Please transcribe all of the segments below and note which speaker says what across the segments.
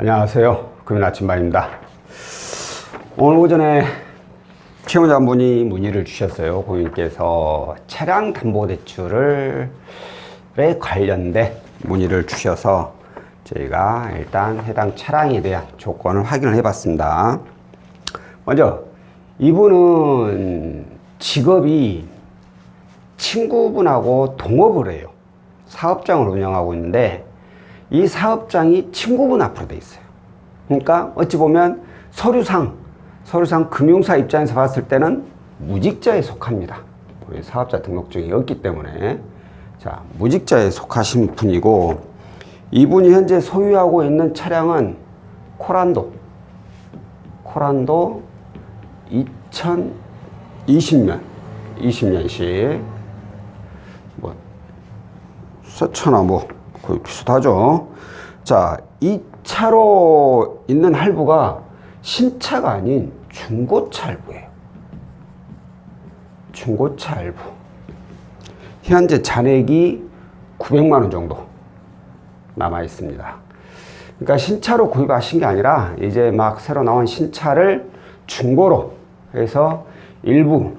Speaker 1: 안녕하세요. 금연 아침반입니다. 오늘 오전에 채무자분이 문의를 주셨어요. 고객님께서 차량 담보 대출을 에 관련된 문의를 주셔서 저희가 일단 해당 차량에 대한 조건을 확인을 해봤습니다. 먼저 이분은 직업이 친구분하고 동업을 해요. 사업장을 운영하고 있는데 이 사업장이 친구분 앞으로 돼 있어요. 그러니까 어찌 보면 서류상 서류상 금융사 입장에서 봤을 때는 무직자에 속합니다. 사업자 등록증이 없기 때문에 자 무직자에 속하신 분이고 이분이 현재 소유하고 있는 차량은 코란도 코란도 2020년 20년식 뭐 세차나 뭐 거의 비슷하죠. 자, 이 차로 있는 할부가 신차가 아닌 중고차 할부예요. 중고차 할부. 현재 잔액이 900만 원 정도 남아 있습니다. 그러니까 신차로 구입하신 게 아니라 이제 막 새로 나온 신차를 중고로 해서 일부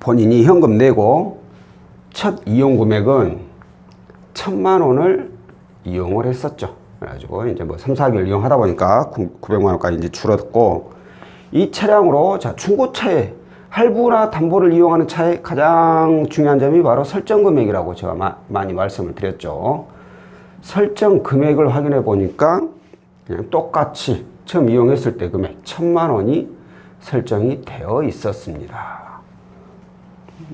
Speaker 1: 본인이 현금 내고 첫 이용 금액은 천만 원을 이용을 했었죠. 그래가지고 이제 뭐 3, 4개월 이용하다 보니까 900만 원까지 이제 줄었고 이 차량으로 자 중고차에 할부나 담보를 이용하는 차의 가장 중요한 점이 바로 설정 금액이라고 제가 마, 많이 말씀을 드렸죠. 설정 금액을 확인해 보니까 그냥 똑같이 처음 이용했을 때 금액 천만 원이 설정이 되어 있었습니다.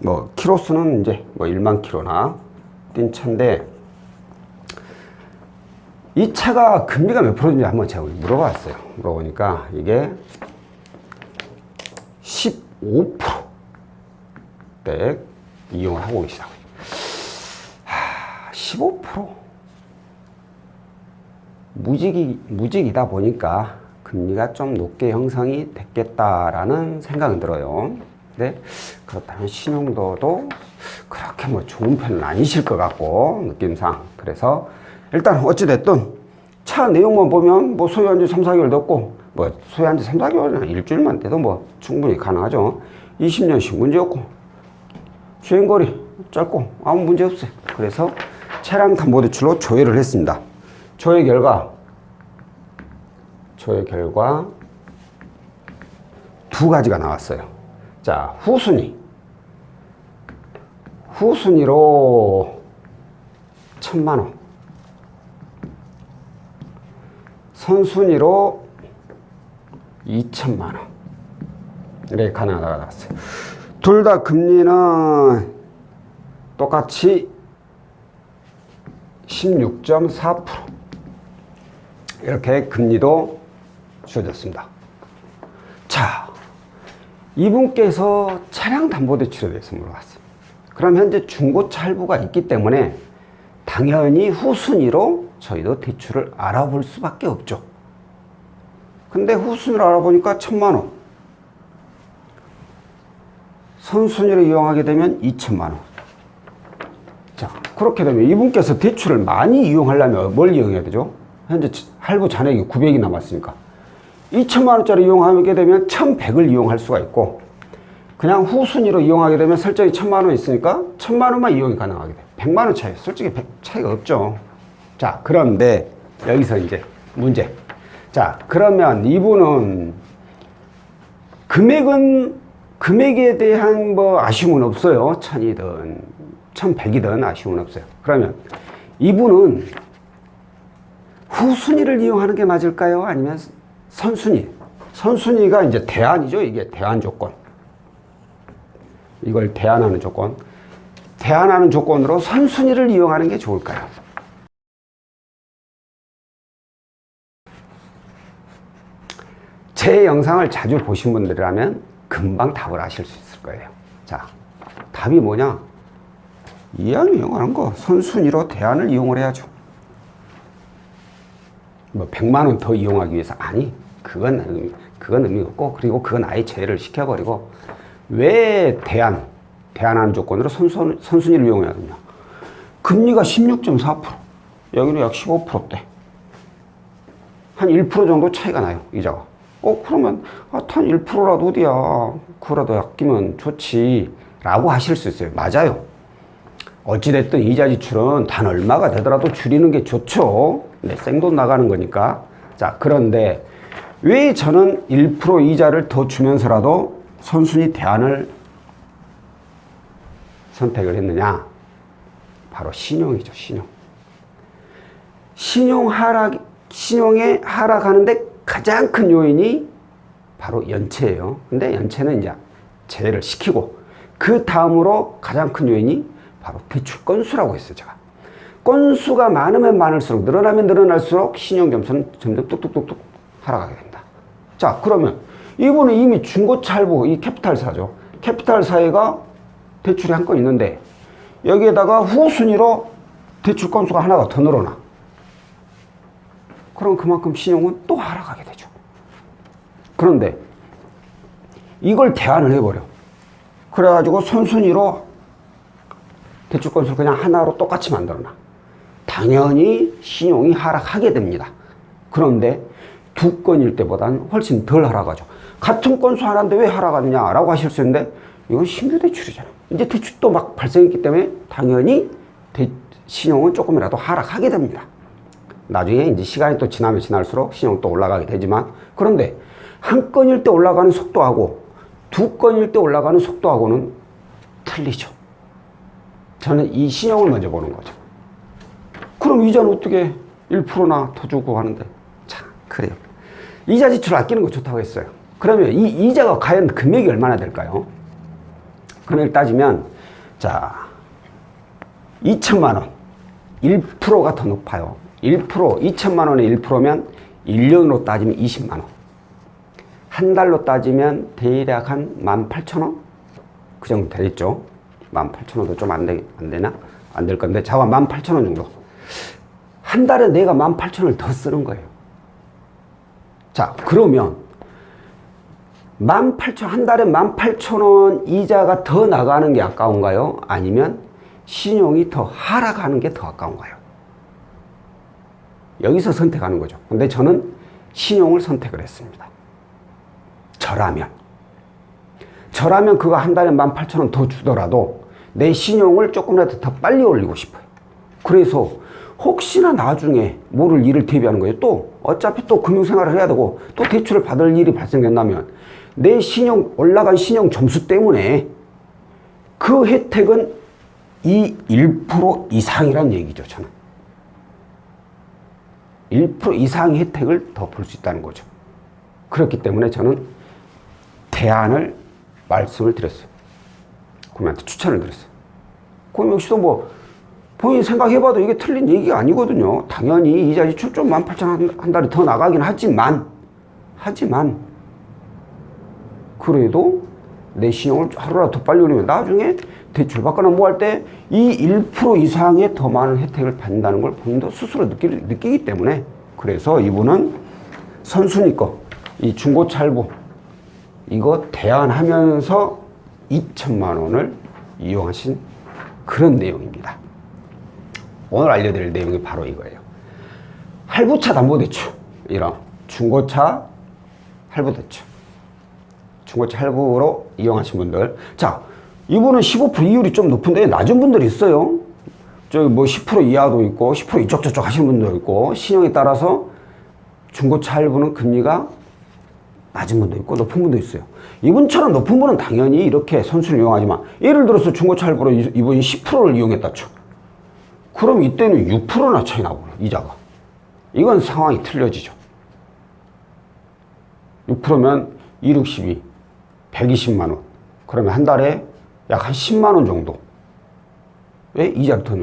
Speaker 1: 뭐 키로수는 이제 뭐 1만 키로나 뛴 차인데 이 차가 금리가 몇 프로인지 한번 제가 물어봤어요. 물어보니까 이게 15%대 이용을 하고 계시다고요. 하, 15%? 무직이, 무직이다 보니까 금리가 좀 높게 형성이 됐겠다라는 생각은 들어요. 근데 그렇다면 신용도도 그렇게 뭐 좋은 편은 아니실 것 같고, 느낌상. 그래서 일단 어찌됐든 차 내용만 보면 뭐 소유한 지 3, 4개월 됐고, 뭐 소유한 지 3, 4개월이나 일주일만 돼도 뭐 충분히 가능하죠. 20년씩 문제 없고, 주행거리 짧고 아무 문제 없어요. 그래서 차량 담보 대출로 조회를 했습니다. 조회 결과, 조회 결과 두 가지가 나왔어요. 자, 후순위. 후순위로 천만 원. 선순위로 2천만 원. 이렇게 가능하다가 나왔어요. 둘 다 금리는 똑같이 16.4% 이렇게 금리도 주어졌습니다. 자, 이분께서 차량 담보대출에 대해서 물어봤어요. 그럼 현재 중고차 할부가 있기 때문에 당연히 후순위로 저희도 대출을 알아볼 수밖에 없죠. 근데 후순위를 알아보니까 천만 원. 선순위를 이용하게 되면 2천만 원. 자, 그렇게 되면 이분께서 대출을 많이 이용하려면 뭘 이용해야 되죠? 현재 할부 잔액이 900이 남았으니까. 2천만 원짜리 이용하게 되면 1,100을 이용할 수가 있고, 그냥 후순위로 이용하게 되면 설정이 1천만 원 있으니까 1천만 원만 이용이 가능하게 돼. 100만 원 차이. 솔직히 100 차이가 없죠. 자, 그런데 여기서 이제 문제. 자, 그러면 이분은 금액은 금액에 대한 뭐 아쉬움은 없어요. 천이든 천백이든 아쉬움은 없어요. 그러면 이분은 후순위를 이용하는 게 맞을까요? 아니면 선순위? 선순위가 이제 대안이죠. 이게 대안 조건. 이걸 대안하는 조건. 대안하는 조건으로 선순위를 이용하는 게 좋을까요? 제 영상을 자주 보신 분들이라면 금방 답을 아실 수 있을 거예요. 자, 답이 뭐냐? 이해를 이용하는 거. 선순위로 대안을 이용을 해야죠. 뭐 100만 원 더 이용하기 위해서 아니 그건 그건 의미 없고 그리고 그건 아예 제외를 시켜버리고 왜 대안 대안하는 조건으로 선순, 선순위를 이용해야 되냐 금리가 16.4% 여기는 약 15%대 한 1% 정도 차이가 나요, 이자가. 어, 그러면, 아, 한 1%라도 어디야. 그거라도 아끼면 좋지. 라고 하실 수 있어요. 맞아요. 어찌됐든 이자 지출은 단 얼마가 되더라도 줄이는 게 좋죠. 네, 생돈 나가는 거니까. 자, 그런데 왜 저는 1% 이자를 더 주면서라도 선순위 대안을 선택을 했느냐? 바로 신용이죠, 신용. 신용 하락, 신용에 하락하는데 가장 큰 요인이 바로 연체예요. 근데 연체는 이제 제외를 시키고 그 다음으로 가장 큰 요인이 바로 대출 건수라고 했어요, 제가. 건수가 많으면 많을수록 늘어나면 늘어날수록 신용 점수는 점점 뚝뚝뚝뚝 하락하게 됩니다. 자, 그러면 이분은 이미 중고차 할부 이 캐피탈사죠. 캐피탈사가 대출이 한 건 있는데 여기에다가 후순위로 대출 건수가 하나가 더 늘어나. 그럼 그만큼 신용은 또 하락하게 되죠. 그런데 이걸 대안을 해버려. 그래가지고 선순위로 대출 건수를 그냥 하나로 똑같이 만들어놔. 당연히 신용이 하락하게 됩니다. 그런데 두 건일 때보다는 훨씬 덜 하락하죠. 같은 건수 하나인데 왜 하락하느냐 라고 하실 수 있는데 이건 신규 대출이잖아. 이제 대출도 막 발생했기 때문에 당연히 대- 신용은 조금이라도 하락하게 됩니다. 나중에 이제 시간이 또 지나면 지날수록 신용이 또 올라가게 되지만 그런데 한 건일 때 올라가는 속도하고 두 건일 때 올라가는 속도하고는 틀리죠. 저는 이 신용을 먼저 보는 거죠. 그럼 이자는 어떻게 1%나 더 주고 하는데 참 그래요. 이자 지출 아끼는 거 좋다고 했어요. 그러면 이 이자가 과연 금액이 얼마나 될까요? 금액 따지면 자 2천만 원 1%가 더 높아요. 1% 2천만 원에 1%면 1년으로 따지면 20만 원. 한 달로 따지면 대략 한 18,000원? 그 정도 되겠죠. 18,000원도 좀안안 되나? 안 될 건데, 자가 18,000원 정도. 한 달에 내가 18,000원을 더 쓰는 거예요. 자, 그러면 18,000, 한 달에 18,000원 이자가 더 나가는 게 아까운가요? 아니면 신용이 더 하락하는 게 더 아까운가요? 여기서 선택하는 거죠. 근데 저는 신용을 선택을 했습니다. 저라면. 저라면 그거 한 달에 18,000원 더 주더라도 내 신용을 조금이라도 더 빨리 올리고 싶어요. 그래서 혹시나 나중에 모를 일을 대비하는 거예요. 또 어차피 또 금융생활을 해야 되고 또 대출을 받을 일이 발생된다면 내 신용, 올라간 신용 점수 때문에 그 혜택은 이 1% 이상이란 얘기죠, 저는. 1% 이상의 혜택을 더 볼 수 있다는 거죠. 그렇기 때문에 저는 대안을 말씀을 드렸어요. 고객한테 추천을 드렸어요. 고객 역시도 뭐 본인 생각해봐도 이게 틀린 얘기가 아니거든요. 당연히 이자 지출 좀 18,000원 한 달에 더 나가긴 하지만 하지만 그래도 내 신용을 하루라도 더 빨리 올리면 나중에 대출 받거나 뭐 할 때 이 1% 이상의 더 많은 혜택을 받는다는 걸 본인도 스스로 느끼, 느끼기 때문에 그래서 이분은 선순위 거, 이 중고차 할부 이거 대안하면서 2천만 원을 이용하신 그런 내용입니다. 오늘 알려드릴 내용이 바로 이거예요. 할부차 담보대출 이런 중고차 할부대출 중고차 할부로 이용하신 분들. 자 이분은 15% 이율이 좀 높은데 낮은 분들이 있어요. 저기 뭐 10% 이하도 있고 10% 이쪽 저쪽 하시는 분도 있고 신용에 따라서 중고차 할부는 금리가 낮은 분도 있고 높은 분도 있어요. 이분처럼 높은 분은 당연히 이렇게 선수를 이용하지만 예를 들어서 중고차 할부로 이- 이분이 10%를 이용했다 쳐. 그럼 이때는 6%나 차이 나고 이자가. 이건 상황이 틀려지죠. 6%면 2, 6, 12, 120만 원. 그러면 한 달에 약 한 10만 원 정도. 왜 이자를 더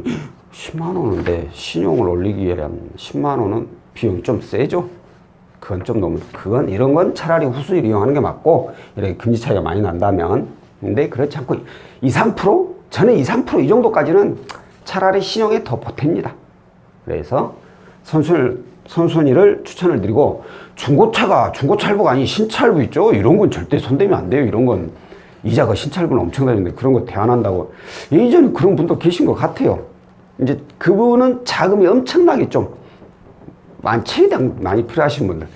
Speaker 1: 10만 원인데 신용을 올리기 위한 10만 원은 비용이 좀 세죠. 그건 좀 너무 그건 이런 건 차라리 후수일 이용하는 게 맞고 이렇게 금리 차이가 많이 난다면 근데 그렇지 않고 2, 3% 저는 2, 3%이 정도까지는 차라리 신용에 더 보탭니다. 그래서 선순 선순위를 추천을 드리고 중고차가 중고차 할부가 아닌 신차 할부 있죠. 이런 건 절대 손대면 안 돼요. 이런 건 이자가 신차 할부는 엄청나는데 그런 거 대안한다고 예전에 그런 분도 계신 것 같아요. 이제 그분은 자금이 엄청나게 좀 많 최대한 많이 필요하신 분들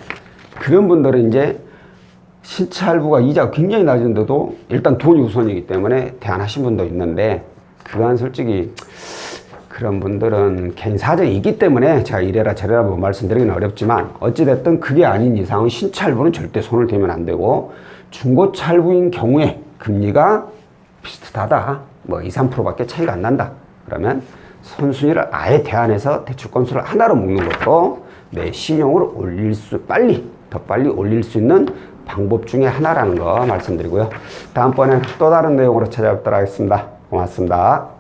Speaker 1: 그런 분들은 이제 신차할부가 이자가 굉장히 낮은데도 일단 돈이 우선이기 때문에 대안하신 분도 있는데 그건 솔직히 그런 분들은 개인 사정이 있기 때문에 제가 이래라 저래라 뭐 말씀드리기는 어렵지만 어찌됐든 그게 아닌 이상은 신차할부는 절대 손을 대면 안 되고 중고차할부인 경우에 금리가 비슷하다. 뭐 2, 3%밖에 차이가 안 난다. 그러면 선순위를 아예 대안해서 대출 건수를 하나로 묶는 것도 내 신용을 올릴 수 빨리 더 빨리 올릴 수 있는 방법 중에 하나라는 거 말씀드리고요. 다음번에 또 다른 내용으로 찾아뵙도록 하겠습니다. 고맙습니다